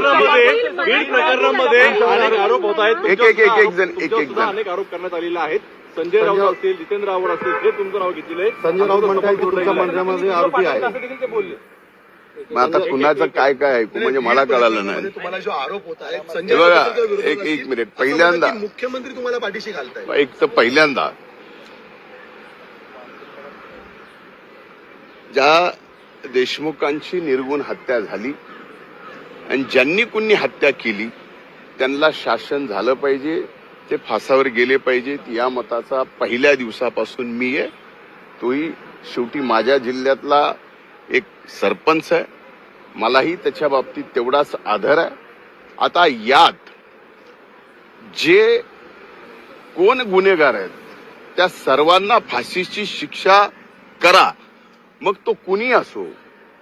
प्रकरणामध्ये बीड प्रकरणामध्ये अनेक आरोप होत आहेत. एक- एक- एक- एक जण- एक- एक जण. अनेक आरोप करण्यात आलेले आहेत. संजय राऊत असतील जितेंद्र राऊत असतील हे तुमचं नाव घेतलेलं संजय राऊत तुमच्या मंत्र्यामध्ये आरोपी आहे. ते बोलले? मग आता कुणाचं काय काय ऐकू? म्हणजे मला कळालं नाही. तुम्हाला जो आरोप होत आहे हे संजय बघा एक एक. मिनिट. पहिल्यांदा मुख्यमंत्री तुम्हाला पाठीशी घालताय एक तर पहिल्यांदा ज्या देशमुखांची निर्गुण हत्या झाली आणि ज्यांनी कुणी हत्या केली त्यांना शासन झालं पाहिजे ते फासावर गेले पाहिजेत या मताचा पहिल्या दिवसापासून मी आहे. तोही शेवटी माझ्या जिल्ह्यातला एक सरपंच आहे. मलाही त्याच्या बाबतीत तेवढाच आधार आहे. आता यात जे कोण गुन्हेगार आहेत त्या सर्वांना फाशीची शिक्षा करा. मग तो कुणी असो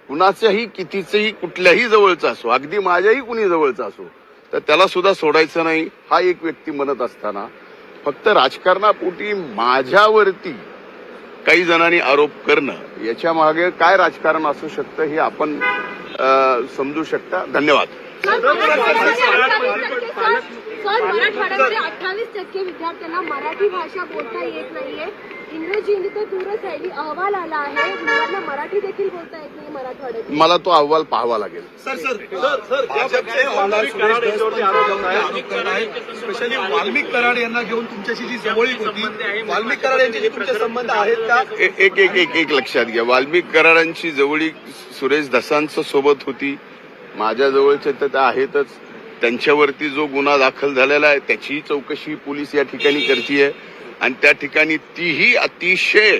कुणाच्याही कितीचंही कुठल्याही जवळचा असो अगदी माझ्याही कुणी जवळचा असो तर त्याला सुद्धा सोडायचं नाही हा एक व्यक्ती म्हणत असताना. फक्त राजकारणापोटी माझ्यावरती काही जणांनी आरोप करणं याच्या मागे काय राजकारण असू शकतं हे आपण समजू शकता. धन्यवाद. सर मराठवाड्यामध्ये अठ्ठावीस टक्के विद्यार्थ्यांना मराठी भाषा बोलता येत नाहीये. इंग्रजी तर दूरच राहिली अहवाल आला आहे. मुलांना मराठी देखील बोलता येत नाही मराठवाड्यात. मला तो अहवाल पाहावा लागेल. सर सर सर सर ज्या प्रकारे वाल्मिक कराड यांच्यावरती आरोप होत आहेत. स्पेशली वाल्मिक कराड यांना घेऊन तुमच्याशी जी जवळीक होती वाल्मिक कराड यांचे जे तुमचे संबंध आहेत का? ए- एक एक एक एक लक्षात घ्या. वाल्मिक कराडांची जवळी सुरेश धसांचं सोबत होती. माझ्या जवळचे तर त्या आहेतच. त्यांच्यावरती जो गुन्हा दाखल झालेला आहे त्याचीही चौकशी पोलीस या ठिकाणी करतीये. आणि त्या ठिकाणी तीही अतिशय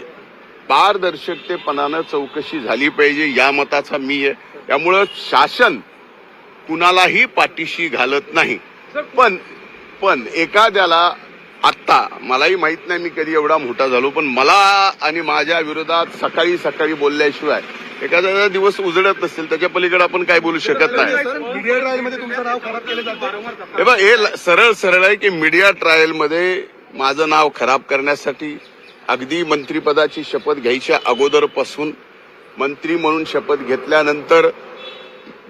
पारदर्शकतेपणानं चौकशी झाली पाहिजे या मताचा मी आहे. त्यामुळं शासन कुणालाही पाठीशी घालत नाही. पण पण एखाद्याला आत्ता मलाही माहीत नाही मी कधी एवढा मोठा झालो पण मला आणि माझ्या विरोधात सकाळी सकाळी बोलल्याशिवाय एखाद्याचा दिवस उजळत नसेल त्याच्या पलीकडे आपण काय बोलू शकत नाही. हे हे सरळ सरळ आहे की मीडिया ट्रायलमध्ये माझं नाव खराब करण्यासाठी अगदी मंत्रीपदाची शपथ घ्यायच्या अगोदरपासून मंत्री म्हणून शपथ घेतल्यानंतर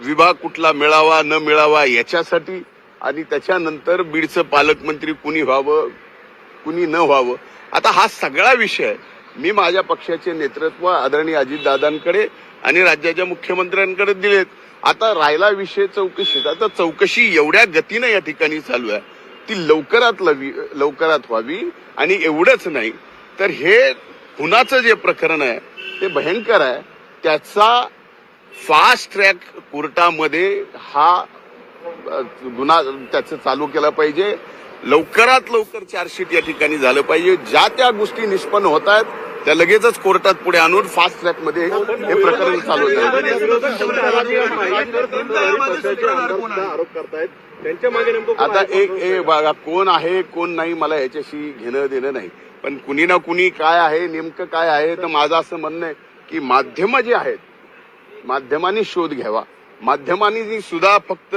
विभाग कुठला मिळावा न मिळावा याच्यासाठी आणि त्याच्यानंतर बीडचं पालकमंत्री कुणी व्हावं कुणी न व्हावं. आता हा सगळा विषय मी माझ्या पक्षाचे नेतृत्व आदरणीय अजितदादांकडे आणि राज्याच्या मुख्यमंत्र्यांकडे दिलेत. आता राहिला विषय चौकशीचा तर चौकशी एवढ्या गतीनं या ठिकाणी चालू आहे. ती लवकरात लवी लवकरात व्हावी आणि एवढंच नाही. तर हे खुनाचं जे प्रकरण आहे ते भयंकर आहे. त्याचा फास्ट ट्रॅक कोर्टामध्ये हा गुन्हा त्याचं चालू केला पाहिजे. लवकरात लवकर चार्जशीट या ठिकाणी झालं पाहिजे. ज्या त्या गोष्टी निष्पन्न होत आहेत त्या लगेचच कोर्टात पुढे आणून फास्ट ट्रॅकमध्ये हे प्रकरण चालू आहे आता एक बघा कोण आहे कोण नाही मला याच्याशी घेणं देणं नाही. पण कुणी ना कुणी काय आहे नेमकं काय आहे तर माझं असं म्हणणं आहे की माध्यमं जी आहेत माध्यमांनी शोध घ्यावा. माध्यमांनी सुद्धा फक्त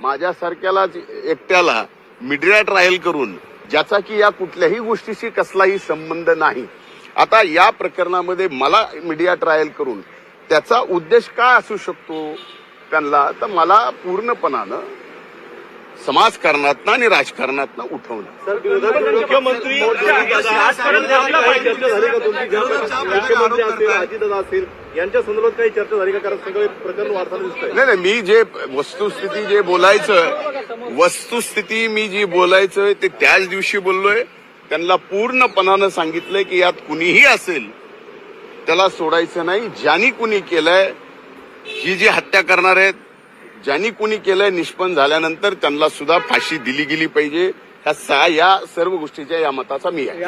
माझ्यासारख्यालाच एकट्याला मीडिया ट्रायल करून ज्याचा की या कुठल्याही गोष्टीशी कसलाही संबंध नाही. आता या प्रकरणामध्ये मला मीडिया ट्रायल करून त्याचा उद्देश काय असू शकतो त्यांना? तर मला पूर्णपणानं समाजकारणातनं आणि राजकारणातनं उठवणं. मुख्यमंत्री यांच्या संदर्भात काही चर्चा झाली का? कारण सगळे प्रकरण वाढताना दिसतंय नाही नाही मी जे वस्तुस्थिती जे बोलायचं वस्तुस्थिती मी जी बोलायचं ते त्याच दिवशी बोललोय. त्यांना पूर्णपणानं सांगितलंय की यात कुणीही असेल त्याला सोडायचं नाही. ज्यांनी कुणी केलंय ही जी हत्या करणार आहेत ज्यांनी कुणी केलंय निष्पन्न झाल्यानंतर त्यांना सुद्धा फाशी दिली गेली पाहिजे. ह्या सा- या सर्व गोष्टीच्या या मताचा मी आहे.